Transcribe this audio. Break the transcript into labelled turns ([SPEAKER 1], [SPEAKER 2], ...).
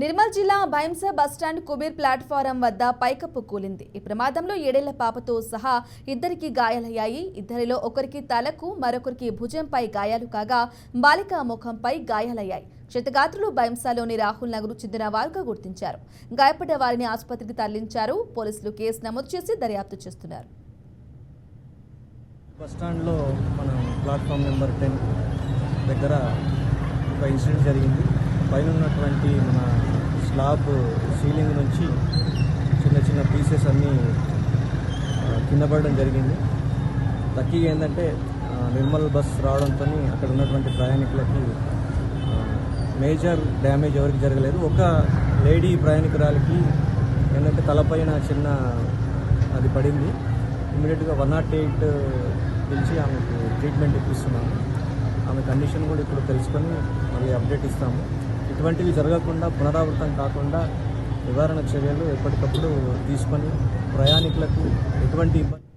[SPEAKER 1] నిర్మల్ జిల్లా Bhainsa bus stand Kubeer platform వద్ద పైకప్పు కూలింది. ఈ ప్రమాదంలో ఏడేళ్ళ పాపతో సహా ఇద్దరికి గాయాలయ్యాయి. ఇద్దరిలో ఒకరికి తలకు మరొకరికి భుజంపై గాయాలు కాగా బాలిక ముఖంపై గాయాలయ్యాయి. క్షతగాత్రులు భైంసాలోని రాహుల్ నగర్ చెందిన వారుగా గుర్తించారు. గాయపడ్డ వారిని ఆసుపత్రికి తరలించారు. పోలీసులు కేసు నమోదు చేసి దర్యాప్తు చేస్తున్నారు.
[SPEAKER 2] బస్ స్టాండ్లో మన ప్లాట్ఫామ్ నెంబర్ టెన్ దగ్గర ఒక ఇన్సిడెంట్ జరిగింది. పైన ఉన్నటువంటి మన స్లాబ్ సీలింగ్ నుంచి చిన్న చిన్న పీసెస్ అన్నీ ఆ, కింద పడడం జరిగింది. లక్కీగా ఏంటంటే నిర్మల్ బస్ రావడంతో అక్కడ ఉన్నటువంటి ప్రయాణికులకి మేజర్ డ్యామేజ్ ఎవరికి జరగలేదు. ఒక లేడీ ప్రయాణికురాలికి ఏంటంటే తలపైన చిన్న అది పడింది. ఇమీడియట్గా వన్ నాట్ ఎయిట్ పిలిచి ఆమెకు ట్రీట్మెంట్ ఇప్పిస్తున్నాము. ఆమె కండిషన్ కూడా ఇప్పుడు తెలుసుకొని మళ్ళీ అప్డేట్ ఇస్తాము. ఇటువంటివి జరగకుండా పునరావృతం కాకుండా నివారణ చర్యలు ఎప్పటికప్పుడు తీసుకొని ప్రయాణికులకు ఎటువంటి ఇబ్బంది